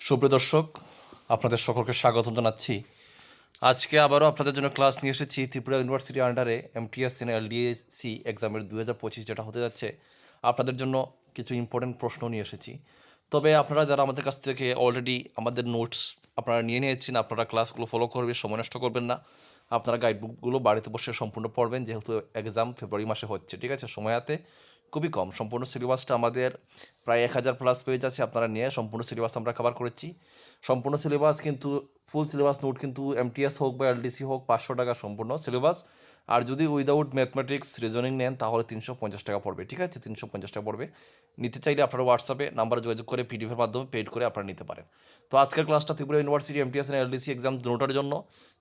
সুপ্রিয় দর্শক, আপনাদের সকলকে স্বাগত জানাচ্ছি। আজকে আবারও আপনাদের জন্য ক্লাস নিয়ে এসেছি ত্রিপুরা ইউনিভার্সিটি আন্ডারে এমটিএস এন এলডিএসি এক্সামের দু হাজার পঁচিশ যেটা হতে যাচ্ছে। আপনাদের জন্য কিছু ইম্পর্টেন্ট প্রশ্ন নিয়ে এসেছি। তবে আপনারা যারা আমাদের কাছ থেকে অলরেডি আমাদের নোটস আপনারা নিয়ে নিয়েছেন, আপনারা ক্লাসগুলো ফলো করবেন সময় নষ্ট করবেন না। আপনারা গাইডবুকগুলো বাড়িতে বসে সম্পূর্ণ পড়বেন, যেহেতু এক্সাম ফেব্রুয়ারি মাসে হচ্ছে, ঠিক আছে? সময় হাতে খুবই কম। সম্পূর্ণ সিলেবাসটা আমাদের প্রায় এক হাজার প্লাস পেজ আছে আপনারা নিয়ে সম্পূর্ণ সিলেবাস আমরা কভার করেছি। সম্পূর্ণ সিলেবাস কিন্তু ফুল সিলেবাস নোট কিন্তু এমটিএস হোক বা এলডিসি হোক, পাঁচশো টাকা সম্পূর্ণ সিলেবাস আর যদি উইদাউট ম্যাথমেটিক্স রিজনিং নেন, তাহলে তিনশো পঞ্চাশ টাকা পড়বে, ঠিক আছে? তিনশো পঞ্চাশ টাকা পড়বে। নিতে চাইলে আপনারা হোয়াটসঅ্যাপে নাম্বারে যোগাযোগ করে পিডিএফের মাধ্যমে পেড করে আপনারা নিতে পারেন। তো আজকের ক্লাসটা Tripura university MTS LDC exam দুটোটার জন্য।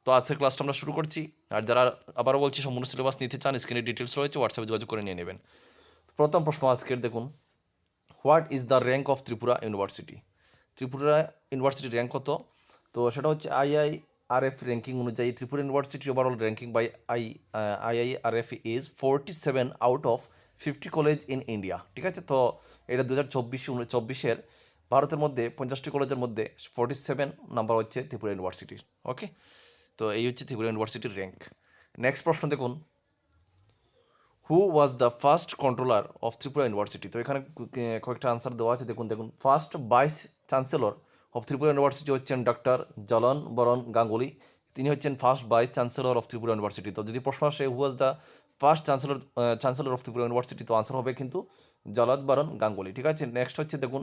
তো আজকের ক্লাসটা আমরা শুরু করছি। আর যারা আবারও বলছি সম্পূর্ণ সিলেবাস নিতে চান স্ক্রিনে ডিটেলস রয়েছে হোয়াটসঅ্যাপে যোগাযোগ করে নিয়ে নেবেন। প্রথম প্রশ্ন আজকের, দেখুন। What is the rank of Tripura university? Tripura ইউনিভার্সিটির র্যাঙ্ক কত? তো সেটা হচ্ছে আইআই আর এফ র্যাঙ্কিং অনুযায়ী Tripura university overall ranking by I II R F is forty seven out of fifty college in India ঠিক আছে? তো এটা দু হাজার চব্বিশ চব্বিশের ভারতের মধ্যে, পঞ্চাশটি কলেজের মধ্যে ফোরটি সেভেন নাম্বার হচ্ছে ত্রিপুরা ইউনিভার্সিটির। ওকে তো এই হচ্ছে ত্রিপুরা ইউনিভার্সিটির র্যাঙ্ক নেক্সট প্রশ্ন দেখুন। Who was the first controller of Tripura university তো এখানে কয়েকটা আনসার দেওয়া আছে। দেখুন দেখুন। First vice chancellor of Tripura university হচ্ছেন ডক্টর জলন বরণ গাঙ্গুলি। তিনি হচ্ছেন first vice chancellor of Tripura university তো যদি প্রশ্ন আসে who was the first chancellor chancellor of Tripura university তো আনসার হবে কিন্তু জলদ বরণ গাঙ্গুলি। ঠিক আছে? নেক্সট হচ্ছে, দেখুন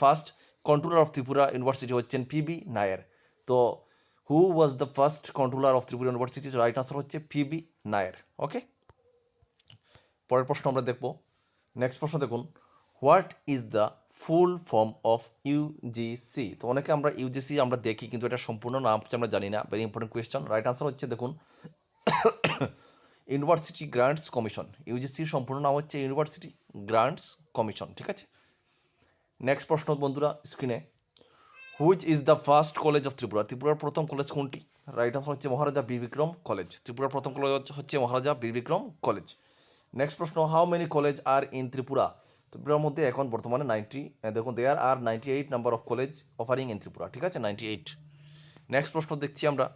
first controller of Tripura university হচ্ছেন পিবি নায়ার তো who was the first controller of Tripura university right answer হচ্ছে পিবি নায়ার ওকে পরের প্রশ্ন আমরা দেখব। নেক্সট প্রশ্ন দেখুন। What is the full form of UGC তো অনেকে আমরা ইউজিসি আমরা দেখি, কিন্তু এটা সম্পূর্ণ নাম আমরা জানি না। Very important question right answer হচ্ছে, দেখুন ইউনিভার্সিটি গ্রান্টস কমিশন ইউজিসির সম্পূর্ণ নাম হচ্ছে ইউনিভার্সিটি গ্রান্টস কমিশন ঠিক আছে? নেক্সট প্রশ্ন বন্ধুরা স্ক্রিনে which is the first college of Tripura ত্রিপুরার প্রথম কলেজ কোনটি? রাইট আনসার হচ্ছে মহারাজা বীর বিক্রম কলেজ। ত্রিপুরার প্রথম কলেজ হচ্ছে মহারাজা বীর বিক্রম কলেজ। নেক্সট প্রশ্ন how many college are in Tripura ত্রিপুরার মধ্যে এখন বর্তমানে নাইনটি দেখুন there are ninety eight number of college offering in Tripura ঠিক আছে? নাইনটি এইট নেক্সট প্রশ্ন দেখছি আমরা।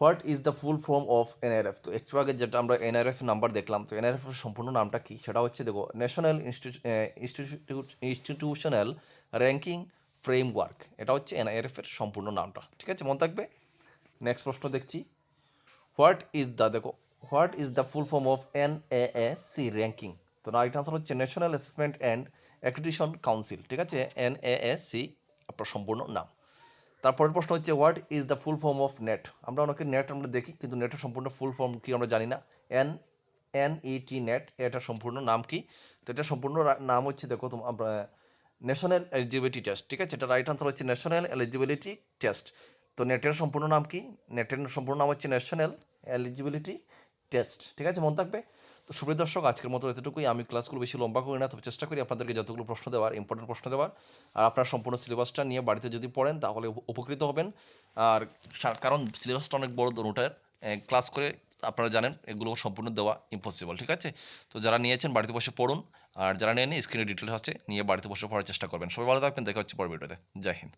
What is the full form of NRF তো একটু আগে যেটা আমরা এনআরএফ নাম্বার দেখলাম, তো এনআরএফ এর সম্পূর্ণ নামটা কি? সেটা হচ্ছে, দেখো national institute institutional ranking framework এটা হচ্ছে এনআরএফ এর সম্পূর্ণ নামটা, ঠিক আছে? মনে থাকবে? নেক্সট প্রশ্ন দেখছি। হোয়াট ইজ দ্য দেখো what is the full form of N A S C ranking? তো রাইট আনসার হচ্ছে national assessment and accreditation council ঠিক আছে? এন এ এস সি, আপনার সম্পূর্ণ নাম। তারপরের প্রশ্ন হচ্ছে, what is the full form of NET? আমরা অনেকে নেট আমরা দেখি, কিন্তু নেটের সম্পূর্ণ ফুল ফর্ম কি আমরা জানি না। এন এন টি নেট, এটার সম্পূর্ণ নাম কি? তো এটার সম্পূর্ণ নাম হচ্ছে, দেখো তোমার ন্যাশনাল এলিজিবিলিটি টেস্ট ঠিক আছে? এটা রাইট আনসার হচ্ছে ন্যাশনাল এলিজিবিলিটি টেস্ট তো নেটের সম্পূর্ণ নাম কি? নেটের সম্পূর্ণ নাম হচ্ছে ন্যাশনাল এলিজিবিলিটি টেস্ট, ঠিক আছে? মনে থাকবে? তো সুপ্রিয় দর্শক, আজকের মতো এতটুকুই। আমি ক্লাসগুলো বেশি লম্বা করি না, তবে চেষ্টা করি আপনাদেরকে যতগুলো প্রশ্ন দেওয়ার ইম্পর্টেন্ট প্রশ্ন দেওয়ার। আর আপনার সম্পূর্ণ সিলেবাসটা নিয়ে বাড়িতে যদি পড়েন, তাহলে উপকৃত হবেন। আর কারণ সিলেবাসটা অনেক বড় দোনোটার ক্লাস করে আপনারা জানেন, এগুলো সম্পূর্ণ দেওয়া ইম্পসিবল ঠিক আছে? তো যারা নিয়েছেন, বাড়িতে বসে পড়ুন। আর যারা নেয়নি স্ক্রিনে ডিটেলস আছে, নিয়ে বাড়িতে বসে পড়ার চেষ্টা করবেন। সবাই ভালো থাকবেন, দেখা হচ্ছে পর ভিডিওতে। জয় হিন্দ।